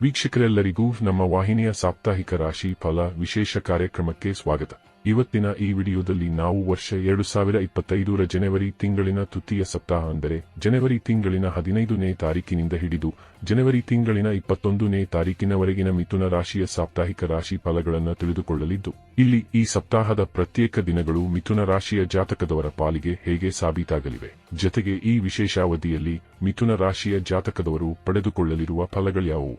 ವೀಕ್ಷಕರೆಲ್ಲರಿಗೂ ನಮ್ಮ ವಾಹಿನಿಯ ಸಾಪ್ತಾಹಿಕ ರಾಶಿ ಫಲ ವಿಶೇಷ ಕಾರ್ಯಕ್ರಮಕ್ಕೆ ಸ್ವಾಗತ. ಇವತ್ತಿನ ಈ ವಿಡಿಯೋದಲ್ಲಿ ನಾವು ವರ್ಷ ಎರಡು ಸಾವಿರ ಇಪ್ಪತ್ತೈದರ ಜನವರಿ ತಿಂಗಳಿನ ತೃತೀಯ ಸಪ್ತಾಹ ಅಂದರೆ ಜನವರಿ ತಿಂಗಳಿನ ಹದಿನೈದನೇ ತಾರೀಕಿನಿಂದ ಹಿಡಿದು ಜನವರಿ ತಿಂಗಳಿನ ಇಪ್ಪತ್ತೊಂದನೇ ತಾರೀಕಿನವರೆಗಿನ ಮಿಥುನ ರಾಶಿಯ ಸಾಪ್ತಾಹಿಕ ರಾಶಿ ಫಲಗಳನ್ನು ತಿಳಿದುಕೊಳ್ಳಲಿದ್ದು, ಇಲ್ಲಿ ಈ ಸಪ್ತಾಹದ ಪ್ರತ್ಯೇಕ ದಿನಗಳು ಮಿಥುನ ರಾಶಿಯ ಜಾತಕದವರ ಪಾಲಿಗೆ ಹೇಗೆ ಸಾಬೀತಾಗಲಿವೆ. ಜತೆಗೆ ಈ ವಿಶೇಷಾವಧಿಯಲ್ಲಿ ಮಿಥುನ ರಾಶಿಯ ಜಾತಕದವರು ಪಡೆದುಕೊಳ್ಳಲಿರುವ ಫಲಗಳ್ಯಾವುವು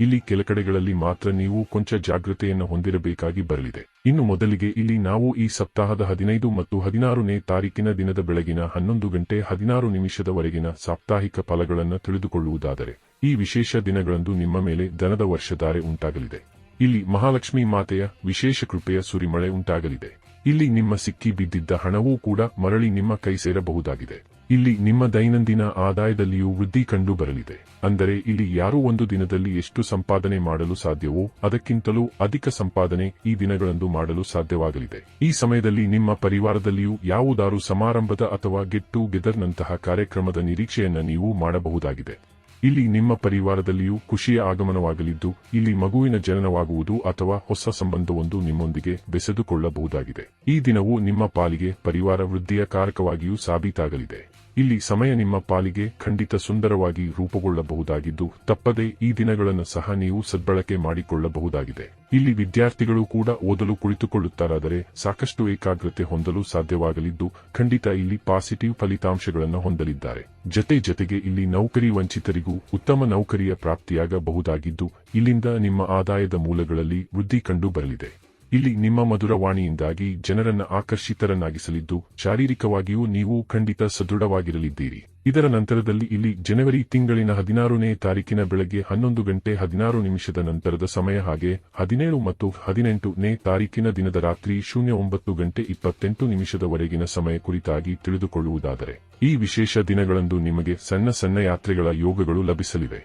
ಇಲ್ಲಿ ಕೆಲ ಕಡೆಗಳಲ್ಲಿ ಮಾತ್ರ ನೀವು ಕೊಂಚ ಜಾಗೃತೆಯನ್ನು ಹೊಂದಿರಬೇಕಾಗಿ ಬರಲಿದೆ. ಇನ್ನು ಮೊದಲಿಗೆ ಇಲ್ಲಿ ನಾವು ಈ ಸಪ್ತಾಹದ ಹದಿನೈದು ಮತ್ತು ಹದಿನಾರನೇ ತಾರೀಕಿನ ದಿನದ ಬೆಳಗಿನ ಹನ್ನೊಂದು ಗಂಟೆ ಹದಿನಾರು ನಿಮಿಷದವರೆಗಿನ ಸಾಪ್ತಾಹಿಕ ಫಲಗಳನ್ನು ತಿಳಿದುಕೊಳ್ಳುವುದಾದರೆ, ಈ ವಿಶೇಷ ದಿನಗಳಂದು ನಿಮ್ಮ ಮೇಲೆ ದನದ ವರ್ಷಧಾರೆ ಉಂಟಾಗಲಿದೆ. ಇಲ್ಲಿ ಮಹಾಲಕ್ಷ್ಮಿ ಮಾತೆಯ ವಿಶೇಷ ಕೃಪೆಯ ಸುರಿಮಳೆ ಉಂಟಾಗಲಿದೆ. ಇಲ್ಲಿ ನಿಮ್ಮ ಸಿಕ್ಕಿ ಬಿದ್ದಿದ್ದ ಹಣವೂ ಕೂಡ ಮರಳಿ ನಿಮ್ಮ ಕೈ ಸೇರಬಹುದಾಗಿದೆ. ಇಲ್ಲಿ ನಿಮ್ಮ ದೈನಂದಿನ ಆದಾಯದಲ್ಲಿಯೂ ವೃದ್ಧಿ ಕಂಡು ಬರಲಿದೆ ಅಂದರೆ ಇಲ್ಲಿ ಯಾರು ಒಂದು ದಿನದಲ್ಲಿ ಎಷ್ಟು ಸಂಪಾದನೆ ಮಾಡಲು ಸಾಧ್ಯವೋ, ಅದಕ್ಕಿಂತಲೂ ಅಧಿಕ ಸಂಪಾದನೆ ಈ ದಿನಗಳಂದು ಮಾಡಲು ಸಾಧ್ಯವಾಗಲಿದೆ. ಈ ಸಮಯದಲ್ಲಿ ನಿಮ್ಮ ಪರಿವಾರದಲ್ಲಿಯೂ ಯಾವುದಾರು ಸಮಾರಂಭದ ಅಥವಾ ಗೆಟ್ ಟು ಗೆದರ್ನಂತಹ ಕಾರ್ಯಕ್ರಮದ ನಿರೀಕ್ಷೆಯನ್ನು ನೀವು ಮಾಡಬಹುದಾಗಿದೆ. ಇಲ್ಲಿ ನಿಮ್ಮ ಪರಿವಾರದಲ್ಲಿಯೂ ಖುಷಿಯ ಆಗಮನವಾಗಲಿದ್ದು, ಇಲ್ಲಿ ಮಗುವಿನ ಜನನವಾಗುವುದು ಅಥವಾ ಹೊಸ ಸಂಬಂಧವೊಂದು ನಿಮ್ಮೊಂದಿಗೆ ಬೆಸೆದುಕೊಳ್ಳಬಹುದಾಗಿದೆ. ಈ ದಿನವು ನಿಮ್ಮ ಪಾಲಿಗೆ ಪರಿವಾರ ವೃದ್ಧಿಯ ಕಾರಕವಾಗಿಯೂ ಸಾಬೀತಾಗಲಿದೆ. ಇಲ್ಲಿ ಸಮಯ ನಿಮ್ಮ ಪಾಲಿಗೆ ಖಂಡಿತ ಸುಂದರವಾಗಿ ರೂಪುಗೊಳ್ಳಬಹುದಾಗಿದ್ದು, ತಪ್ಪದೆ ಈ ದಿನಗಳನ್ನು ಸಹ ನೀವು ಸದ್ಬಳಕೆ ಮಾಡಿಕೊಳ್ಳಬಹುದಾಗಿದೆ. ಇಲ್ಲಿ ವಿದ್ಯಾರ್ಥಿಗಳು ಕೂಡ ಓದಲು ಕುಳಿತುಕೊಳ್ಳುತ್ತಾರಾದರೆ ಸಾಕಷ್ಟು ಏಕಾಗ್ರತೆ ಹೊಂದಲು ಸಾಧ್ಯವಾಗಲಿದ್ದು, ಖಂಡಿತ ಇಲ್ಲಿ ಪಾಸಿಟಿವ್ ಫಲಿತಾಂಶಗಳನ್ನು ಹೊಂದಲಿದ್ದಾರೆ. ಜತೆ ಜತೆಗೆ ಇಲ್ಲಿ ನೌಕರಿ ವಂಚಿತರಿಗೂ ಉತ್ತಮ ನೌಕರಿಯ ಪ್ರಾಪ್ತಿಯಾಗಬಹುದಾಗಿದ್ದು, ಇಲ್ಲಿಂದ ನಿಮ್ಮ ಆದಾಯದ ಮೂಲಗಳಲ್ಲಿ ವೃದ್ಧಿ ಕಂಡು ಬರಲಿದೆ ಇಲ್ಲಿ ನಿಮ್ಮ ಮಧುರವಾಣಿಯಿಂದಾಗಿ ಜನರನ್ನು ಆಕರ್ಷಿತರನ್ನಾಗಿಸಲಿದ್ದು, ಶಾರೀರಿಕವಾಗಿಯೂ ನೀವು ಖಂಡಿತ ಸದೃಢವಾಗಿರಲಿದ್ದೀರಿ. ಇದರ ನಂತರದಲ್ಲಿ ಇಲ್ಲಿ ಜನವರಿ ತಿಂಗಳಿನ ಹದಿನಾರನೇ ತಾರೀಕಿನ ಬೆಳಗ್ಗೆ ಹನ್ನೊಂದು ಗಂಟೆ ಹದಿನಾರು ನಿಮಿಷದ ನಂತರದ ಸಮಯ ಹಾಗೆ ಹದಿನೇಳು ಮತ್ತು ಹದಿನೆಂಟನೇ ತಾರೀಕಿನ ದಿನದ ರಾತ್ರಿ ಶೂನ್ಯ ಒಂಬತ್ತು ಗಂಟೆ ಇಪ್ಪತ್ತೆಂಟು ನಿಮಿಷದವರೆಗಿನ ಸಮಯ ಕುರಿತಾಗಿ ತಿಳಿದುಕೊಳ್ಳುವುದಾದರೆ, ಈ ವಿಶೇಷ ದಿನಗಳಂದು ನಿಮಗೆ ಸಣ್ಣ ಸಣ್ಣ ಯಾತ್ರೆಗಳ ಯೋಗಗಳು ಲಭಿಸಲಿವೆ.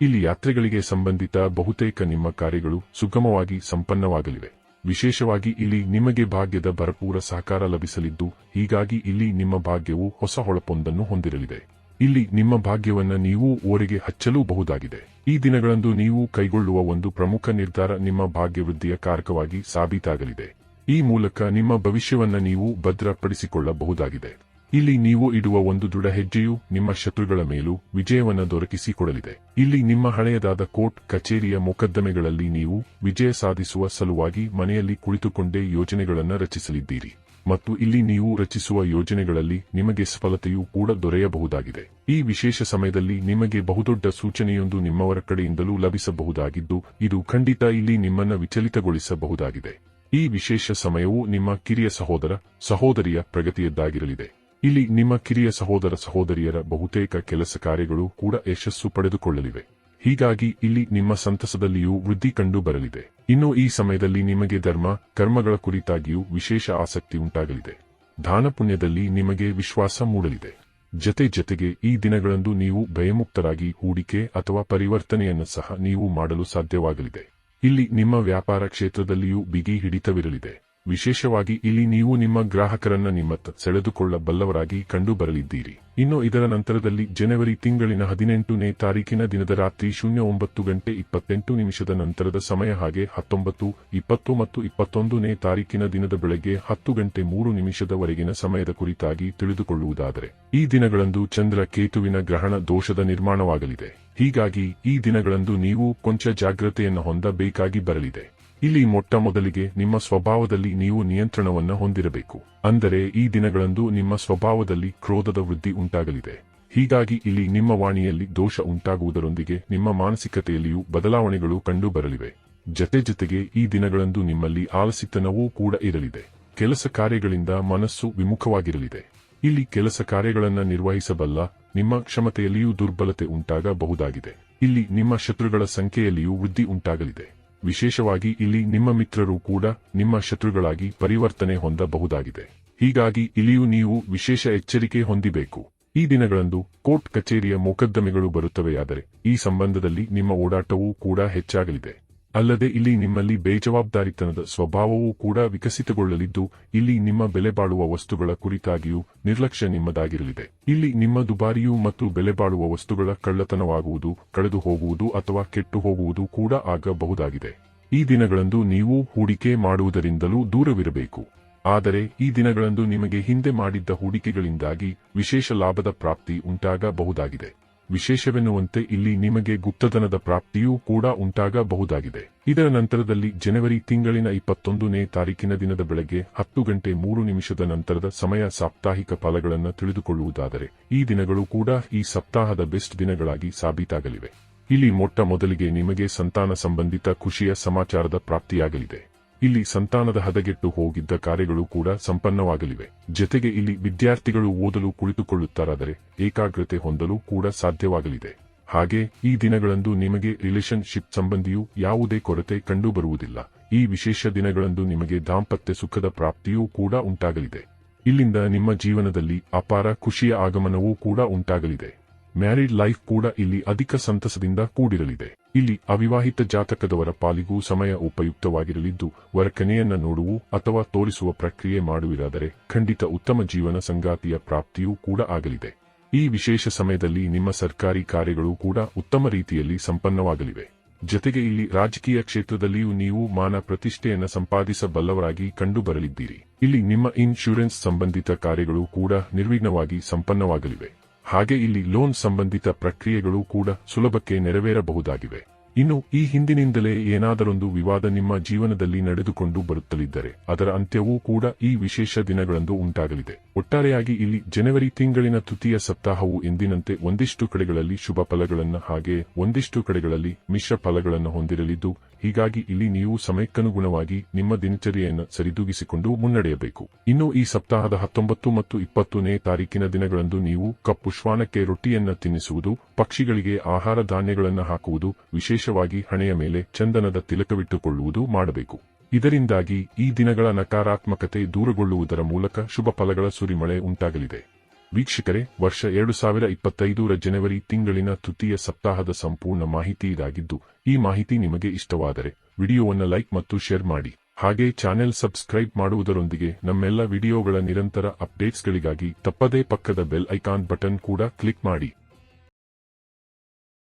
ಇಲ್ಲಿ ಯಾತ್ರೆಗಳಿಗೆ ಸಂಬಂಧಿತ ಬಹುತೇಕ ನಿಮ್ಮ ಕಾರ್ಯಗಳು ಸುಗಮವಾಗಿ ಸಂಪನ್ನವಾಗಲಿವೆ. ವಿಶೇಷವಾಗಿ ಇಲ್ಲಿ ನಿಮಗೆ ಭಾಗ್ಯದ ಭರಪೂರ ಸಹಕಾರ ಲಭಿಸಲಿದ್ದು, ಹೀಗಾಗಿ ಇಲ್ಲಿ ನಿಮ್ಮ ಭಾಗ್ಯವು ಹೊಸ ಹೊಳಪೊಂದನ್ನು ಹೊಂದಿರಲಿದೆ. ಇಲ್ಲಿ ನಿಮ್ಮ ಭಾಗ್ಯವನ್ನು ನೀವು ಓರೆಗೆ ಹಚ್ಚಲೂಬಹುದಾಗಿದೆ. ಈ ದಿನಗಳಂದು ನೀವು ಕೈಗೊಳ್ಳುವ ಒಂದು ಪ್ರಮುಖ ನಿರ್ಧಾರ ನಿಮ್ಮ ಭಾಗ್ಯವೃದ್ಧಿಯ ಕಾರಕವಾಗಿ ಸಾಬೀತಾಗಲಿದೆ. ಈ ಮೂಲಕ ನಿಮ್ಮ ಭವಿಷ್ಯವನ್ನು ನೀವು ಭದ್ರಪಡಿಸಿಕೊಳ್ಳಬಹುದಾಗಿದೆ. ಇಲ್ಲಿ ನೀವು ಇಡುವ ಒಂದು ದೃಢ ಹೆಜ್ಜೆಯು ನಿಮ್ಮ ಶತ್ರುಗಳ ಮೇಲೂ ವಿಜಯವನ್ನು ದೊರಕಿಸಿಕೊಡಲಿದೆ. ಇಲ್ಲಿ ನಿಮ್ಮ ಹಳೆಯದಾದ ಕೋರ್ಟ್, ಕಚೇರಿಯ ಮೊಕದ್ದಮೆಗಳಲ್ಲಿ ನೀವು ವಿಜಯ ಸಾಧಿಸುವ ಸಲುವಾಗಿ ಮನೆಯಲ್ಲಿ ಕುಳಿತುಕೊಂಡೇ ಯೋಜನೆಗಳನ್ನು ರಚಿಸಲಿದ್ದೀರಿ. ಮತ್ತು ಇಲ್ಲಿ ನೀವು ರಚಿಸುವ ಯೋಜನೆಗಳಲ್ಲಿ ನಿಮಗೆ ಸಫಲತೆಯೂ ಕೂಡ ದೊರೆಯಬಹುದಾಗಿದೆ. ಈ ವಿಶೇಷ ಸಮಯದಲ್ಲಿ ನಿಮಗೆ ಬಹುದೊಡ್ಡ ಸೂಚನೆಯೊಂದು ನಿಮ್ಮವರ ಕಡೆಯಿಂದಲೂ ಲಭಿಸಬಹುದಾಗಿದ್ದು, ಇದು ಖಂಡಿತ ಇಲ್ಲಿ ನಿಮ್ಮನ್ನು ವಿಚಲಿತಗೊಳಿಸಬಹುದಾಗಿದೆ. ಈ ವಿಶೇಷ ಸಮಯವು ನಿಮ್ಮ ಕಿರಿಯ ಸಹೋದರ, ಸಹೋದರಿಯ ಪ್ರಗತಿಯದ್ದಾಗಿರಲಿದೆ. ಇಲ್ಲಿ ನಿಮ್ಮ ಕಿರಿಯ ಸಹೋದರ ಸಹೋದರಿಯರ ಬಹುತೇಕ ಕೆಲಸ ಕಾರ್ಯಗಳು ಕೂಡ ಯಶಸ್ಸು ಪಡೆದುಕೊಳ್ಳಲಿವೆ. ಹೀಗಾಗಿ ಇಲ್ಲಿ ನಿಮ್ಮ ಸಂತಸದಲ್ಲಿಯೂ ವೃದ್ಧಿ ಕಂಡು ಬರಲಿದೆ. ಇನ್ನು ಈ ಸಮಯದಲ್ಲಿ ನಿಮಗೆ ಧರ್ಮ, ಕರ್ಮಗಳ ಕುರಿತಾಗಿಯೂ ವಿಶೇಷ ಆಸಕ್ತಿ ಉಂಟಾಗಲಿದೆ. ದಾನಪುಣ್ಯದಲ್ಲಿ ನಿಮಗೆ ವಿಶ್ವಾಸ ಮೂಡಲಿದೆ. ಜತೆ ಜತೆಗೆ ಈ ದಿನಗಳಂದು ನೀವು ಭಯಮುಕ್ತರಾಗಿ ಹೂಡಿಕೆ ಅಥವಾ ಪರಿವರ್ತನೆಯನ್ನು ಸಹ ನೀವು ಮಾಡಲು ಸಾಧ್ಯವಾಗಲಿದೆ. ಇಲ್ಲಿ ನಿಮ್ಮ ವ್ಯಾಪಾರ ಕ್ಷೇತ್ರದಲ್ಲಿಯೂ ಬಿಗಿ ಹಿಡಿತವಿರಲಿದೆ. ವಿಶೇಷವಾಗಿ ಇಲ್ಲಿ ನೀವು ನಿಮ್ಮ ಗ್ರಾಹಕರನ್ನ ನಿಮ್ಮತ್ತ ಸೆಳೆದುಕೊಳ್ಳಬಲ್ಲವರಾಗಿ ಕಂಡು ಬರಲಿದ್ದೀರಿ ಇನ್ನು ಇದರ ನಂತರದಲ್ಲಿ ಜನವರಿ ತಿಂಗಳಿನ ಹದಿನೆಂಟನೇ ತಾರೀಕಿನ ದಿನದ ರಾತ್ರಿ ಶೂನ್ಯ ಒಂಬತ್ತು ಗಂಟೆ ಇಪ್ಪತ್ತೆಂಟು ನಿಮಿಷದ ನಂತರದ ಸಮಯ ಹಾಗೆ ಹತ್ತೊಂಬತ್ತು ಇಪ್ಪತ್ತು ಮತ್ತು ಇಪ್ಪತ್ತೊಂದನೇ ತಾರೀಕಿನ ದಿನದ ಬೆಳಗ್ಗೆ ಹತ್ತು ಗಂಟೆ ಮೂರು ನಿಮಿಷದವರೆಗಿನ ಸಮಯದ ಕುರಿತಾಗಿ ತಿಳಿದುಕೊಳ್ಳುವುದಾದರೆ, ಈ ದಿನಗಳಂದು ಚಂದ್ರ ಕೇತುವಿನ ಗ್ರಹಣ ದೋಷದ ನಿರ್ಮಾಣವಾಗಲಿದೆ. ಹೀಗಾಗಿ ಈ ದಿನಗಳಂದು ನೀವು ಕೊಂಚ ಜಾಗ್ರತೆಯನ್ನು ಹೊಂದಬೇಕಾಗಿ ಬರಲಿದೆ. ಇಲ್ಲಿ ಮೊಟ್ಟಮೊದಲಿಗೆ ನಿಮ್ಮ ಸ್ವಭಾವದಲ್ಲಿ ನೀವು ನಿಯಂತ್ರಣವನ್ನು ಹೊಂದಿರಬೇಕು. ಅಂದರೆ ಈ ದಿನಗಳಂದು ನಿಮ್ಮ ಸ್ವಭಾವದಲ್ಲಿ ಕ್ರೋಧದ ವೃದ್ಧಿ ಉಂಟಾಗಲಿದೆ. ಹೀಗಾಗಿ ಇಲ್ಲಿ ನಿಮ್ಮ ವಾಣಿಯಲ್ಲಿ ದೋಷ ಉಂಟಾಗುವುದರೊಂದಿಗೆ ನಿಮ್ಮ ಮಾನಸಿಕತೆಯಲ್ಲಿಯೂ ಬದಲಾವಣೆಗಳು ಕಂಡುಬರಲಿವೆ. ಜತೆ ಜತೆಗೆ ಈ ದಿನಗಳಂದು ನಿಮ್ಮಲ್ಲಿ ಆಲಸಿತನವೂ ಕೂಡ ಇರಲಿದೆ. ಕೆಲಸ ಕಾರ್ಯಗಳಿಂದ ಮನಸ್ಸು ವಿಮುಖವಾಗಿರಲಿದೆ. ಇಲ್ಲಿ ಕೆಲಸ ಕಾರ್ಯಗಳನ್ನು ನಿರ್ವಹಿಸಬಲ್ಲ ನಿಮ್ಮ ಕ್ಷಮತೆಯಲ್ಲಿಯೂ ದುರ್ಬಲತೆ ಉಂಟಾಗಬಹುದಾಗಿದೆ. ಇಲ್ಲಿ ನಿಮ್ಮ ಶತ್ರುಗಳ ಸಂಖ್ಯೆಯಲ್ಲಿಯೂ ವೃದ್ಧಿ ಉಂಟಾಗಲಿದೆ. ವಿಶೇಷವಾಗಿ ಇಲ್ಲಿ ನಿಮ್ಮ ಮಿತ್ರರು ಕೂಡ ನಿಮ್ಮ ಶತ್ರುಗಳಾಗಿ ಪರಿವರ್ತನೆ ಹೊಂದಬಹುದಾಗಿದೆ. ಹೀಗಾಗಿ ಇಲ್ಲಿಯೂ ನೀವು ವಿಶೇಷ ಎಚ್ಚರಿಕೆ ಹೊಂದಿಬೇಕು. ಈ ದಿನಗಳಂದು ಕೋರ್ಟ್ ಕಚೇರಿಯ ಮೊಕದ್ದಮೆಗಳು ಬರುತ್ತವೆಯಾದರೆ ಈ ಸಂಬಂಧದಲ್ಲಿ ನಿಮ್ಮ ಓಡಾಟವೂ ಕೂಡ ಹೆಚ್ಚಾಗಲಿದೆ. ಅಲ್ಲದೆ ಇಲ್ಲಿ ನಿಮ್ಮಲ್ಲಿ ಬೇಜವಾಬ್ದಾರಿತನದ ಸ್ವಭಾವವೂ ಕೂಡ ವಿಕಸಿತಗೊಳ್ಳಲಿದ್ದು, ಇಲ್ಲಿ ನಿಮ್ಮ ಬೆಲೆಬಾಳುವ ವಸ್ತುಗಳ ಕುರಿತಾಗಿಯೂ ನಿರ್ಲಕ್ಷ್ಯ ನಿಮ್ಮದಾಗಿರಲಿದೆ. ಇಲ್ಲಿ ನಿಮ್ಮ ದುಬಾರಿಯೂ ಮತ್ತು ಬೆಲೆಬಾಳುವ ವಸ್ತುಗಳ ಕಳ್ಳತನವಾಗುವುದು ಕಳೆದು ಹೋಗುವುದು ಅಥವಾ ಕೆಟ್ಟು ಹೋಗುವುದು ಕೂಡ ಆಗಬಹುದಾಗಿದೆ. ಈ ದಿನಗಳಂದು ನೀವು ಹೂಡಿಕೆ ಮಾಡುವುದರಿಂದಲೂ ದೂರವಿರಬೇಕು. ಆದರೆ, ಈ ದಿನಗಳಂದು ನಿಮಗೆ ಹಿಂದೆ ಮಾಡಿದ್ದ ಹೂಡಿಕೆಗಳಿಂದಾಗಿ ವಿಶೇಷ ಲಾಭದ ಪ್ರಾಪ್ತಿ ಉಂಟಾಗಬಹುದಾಗಿದೆ. ವಿಶೇಷವೆನ್ನುವಂತೆ ಇಲ್ಲಿ ನಿಮಗೆ ಗುಪ್ತಧನದ ಪ್ರಾಪ್ತಿಯೂ ಕೂಡ ಉಂಟಾಗಬಹುದಾಗಿದೆ. ಇದರ ನಂತರದಲ್ಲಿ ಜನವರಿ ತಿಂಗಳಿನ ಇಪ್ಪತ್ತೊಂದನೇ ತಾರೀಕಿನ ದಿನದ ಬೆಳಗ್ಗೆ ಹತ್ತು ಗಂಟೆ ಮೂರು ನಿಮಿಷದ ನಂತರದ ಸಮಯ ಸಾಪ್ತಾಹಿಕ ಫಲಗಳನ್ನು ತಿಳಿದುಕೊಳ್ಳುವುದಾದರೆ ಈ ದಿನಗಳು ಕೂಡ ಈ ಸಪ್ತಾಹದ ಬೆಸ್ಟ್ ದಿನಗಳಾಗಿ ಸಾಬೀತಾಗಲಿವೆ. ಇಲ್ಲಿ ಮೊಟ್ಟ ಮೊದಲಿಗೆ ನಿಮಗೆ ಸಂತಾನ ಸಂಬಂಧಿತ ಖುಷಿಯ ಸಮಾಚಾರದ ಪ್ರಾಪ್ತಿಯಾಗಲಿದೆ. ಇಲ್ಲಿ ಸಂತಾನದ ಹದಗೆಟ್ಟು ಹೋಗಿದ್ದ ಕಾರ್ಯಗಳು ಕೂಡ ಸಂಪನ್ನವಾಗಲಿವೆ. ಜತೆಗೆ ಇಲ್ಲಿ ವಿದ್ಯಾರ್ಥಿಗಳು ಓದಲು ಕುಳಿತುಕೊಳ್ಳುತ್ತಾರಾದರೆ ಏಕಾಗ್ರತೆ ಹೊಂದಲು ಕೂಡ ಸಾಧ್ಯವಾಗಲಿದೆ. ಹಾಗೆ ಈ ದಿನಗಳಂದು ನಿಮಗೆ ರಿಲೇಶನ್ಶಿಪ್ ಸಂಬಂಧಿಯೂ ಯಾವುದೇ ಕೊರತೆ ಕಂಡುಬರುವುದಿಲ್ಲ. ಈ ವಿಶೇಷ ದಿನಗಳಂದು ನಿಮಗೆ ದಾಂಪತ್ಯ ಸುಖದ ಪ್ರಾಪ್ತಿಯೂ ಕೂಡ ಉಂಟಾಗಲಿದೆ. ಇಲ್ಲಿಂದ ನಿಮ್ಮ ಜೀವನದಲ್ಲಿ ಅಪಾರ ಖುಷಿಯ ಆಗಮನವೂ ಕೂಡ ಉಂಟಾಗಲಿದೆ. ಮ್ಯಾರಿಡ್ ಲೈಫ್ ಕೂಡ ಇಲ್ಲಿ ಅಧಿಕ ಸಂತಸದಿಂದ ಕೂಡಿರಲಿದೆ. ಇಲ್ಲಿ ಅವಿವಾಹಿತ ಜಾತಕದವರ ಪಾಲಿಗೂ ಸಮಯ ಉಪಯುಕ್ತವಾಗಿರಲಿದ್ದು, ವರಕನೆಯನ್ನ ನೋಡುವು ಅಥವಾ ತೋರಿಸುವ ಪ್ರಕ್ರಿಯೆ ಮಾಡುವಿರಾದರೆ ಖಂಡಿತ ಉತ್ತಮ ಜೀವನ ಸಂಗಾತಿಯ ಪ್ರಾಪ್ತಿಯೂ ಕೂಡ ಆಗಲಿದೆ. ಈ ವಿಶೇಷ ಸಮಯದಲ್ಲಿ ನಿಮ್ಮ ಸರ್ಕಾರಿ ಕಾರ್ಯಗಳು ಕೂಡ ಉತ್ತಮ ರೀತಿಯಲ್ಲಿ ಸಂಪನ್ನವಾಗಲಿವೆ. ಜತೆಗೆ ಇಲ್ಲಿ ರಾಜಕೀಯ ಕ್ಷೇತ್ರದಲ್ಲಿಯೂ ನೀವು ಮಾನ ಪ್ರತಿಷ್ಠೆಯನ್ನು ಸಂಪಾದಿಸಬಲ್ಲವರಾಗಿ ಕಂಡುಬರಲಿದ್ದೀರಿ. ಇಲ್ಲಿ ನಿಮ್ಮ ಇನ್ಶೂರೆನ್ಸ್ ಸಂಬಂಧಿತ ಕಾರ್ಯಗಳು ಕೂಡ ನಿರ್ವಿಘ್ನವಾಗಿ ಸಂಪನ್ನವಾಗಲಿವೆ. ಹಾಗೆ ಇಲ್ಲಿ ಲೋನ್ ಸಂಬಂಧಿತ ಪ್ರಕ್ರಿಯೆಗಳು ಕೂಡ ಸುಲಭಕ್ಕೆ ನೆರವೇರಬಹುದಾಗಿವೆ. ಇನ್ನು ಈ ಹಿಂದಿನಿಂದಲೇ ಏನಾದರೊಂದು ವಿವಾದ ನಿಮ್ಮ ಜೀವನದಲ್ಲಿ ನಡೆದುಕೊಂಡು ಬರುತ್ತಲಿದ್ದರೆ ಅದರ ಅಂತ್ಯವೂ ಕೂಡ ಈ ವಿಶೇಷ ದಿನಗಳಂದು ಉಂಟಾಗಲಿದೆ. ಒಟ್ಟಾರೆಯಾಗಿ ಇಲ್ಲಿ ಜನವರಿ ತಿಂಗಳಿನ ತೃತೀಯ ಸಪ್ತಾಹವು ಎಂದಿನಂತೆ ಒಂದಿಷ್ಟು ಕಡೆಗಳಲ್ಲಿ ಶುಭ ಫಲಗಳನ್ನು ಹಾಗೆ ಒಂದಿಷ್ಟು ಕಡೆಗಳಲ್ಲಿ ಮಿಶ್ರ ಫಲಗಳನ್ನು ಹೊಂದಿರಲಿದ್ದು, ಹೀಗಾಗಿ ಇಲ್ಲಿ ನೀವು ಸಮಯಕ್ಕನುಗುಣವಾಗಿ ನಿಮ್ಮ ದಿನಚರಿಯನ್ನು ಸರಿದೂಗಿಸಿಕೊಂಡು ಮುನ್ನಡೆಯಬೇಕು. ಇನ್ನು ಈ ಸಪ್ತಾಹದ ಹತ್ತೊಂಬತ್ತು ಮತ್ತು ಇಪ್ಪತ್ತನೇ ತಾರೀಕಿನ ದಿನಗಳಂದು ನೀವು ಕಪ್ಪು ಶ್ವಾನಕ್ಕೆ ರೊಟ್ಟಿಯನ್ನು ತಿನ್ನಿಸುವುದು, ಪಕ್ಷಿಗಳಿಗೆ ಆಹಾರ ಧಾನ್ಯಗಳನ್ನು ಹಾಕುವುದು ವಿಶೇಷವಾಗಿ ಹಣೆಯ ಮೇಲೆ ಚಂದನದ ತಿಲಕವಿಟ್ಟುಕೊಳ್ಳುವುದು ಮಾಡಬೇಕು. ಇದರಿಂದಾಗಿ ಈ ದಿನಗಳ ನಕಾರಾತ್ಮಕತೆ ದೂರಗೊಳ್ಳುವುದರ ಮೂಲಕ ಶುಭ ಫಲಗಳ ಸುರಿಮಳೆ ಉಂಟಾಗಲಿದೆ. ವೀಕ್ಷಕರೇ, ವರ್ಷ ಎರಡು ಸಾವಿರ ಇಪ್ಪತ್ತೈದರ ಜನವರಿ ತಿಂಗಳಿನ ತೃತೀಯ ಸಪ್ತಾಹದ ಸಂಪೂರ್ಣ ಮಾಹಿತಿ ಇದಾಗಿದ್ದು, ಈ ಮಾಹಿತಿ ನಿಮಗೆ ಇಷ್ಟವಾದರೆ ವಿಡಿಯೋವನ್ನು ಲೈಕ್ ಮತ್ತು ಶೇರ್ ಮಾಡಿ. ಹಾಗೆ ಚಾನೆಲ್ ಸಬ್ಸ್ಕ್ರೈಬ್ ಮಾಡುವುದರೊಂದಿಗೆ ನಮ್ಮೆಲ್ಲ ವಿಡಿಯೋಗಳ ನಿರಂತರ ಅಪ್ಡೇಟ್ಸ್ಗಳಿಗಾಗಿ ತಪ್ಪದೇ ಪಕ್ಕದ ಬೆಲ್ ಐಕಾನ್ ಬಟನ್ ಕೂಡ ಕ್ಲಿಕ್ ಮಾಡಿ.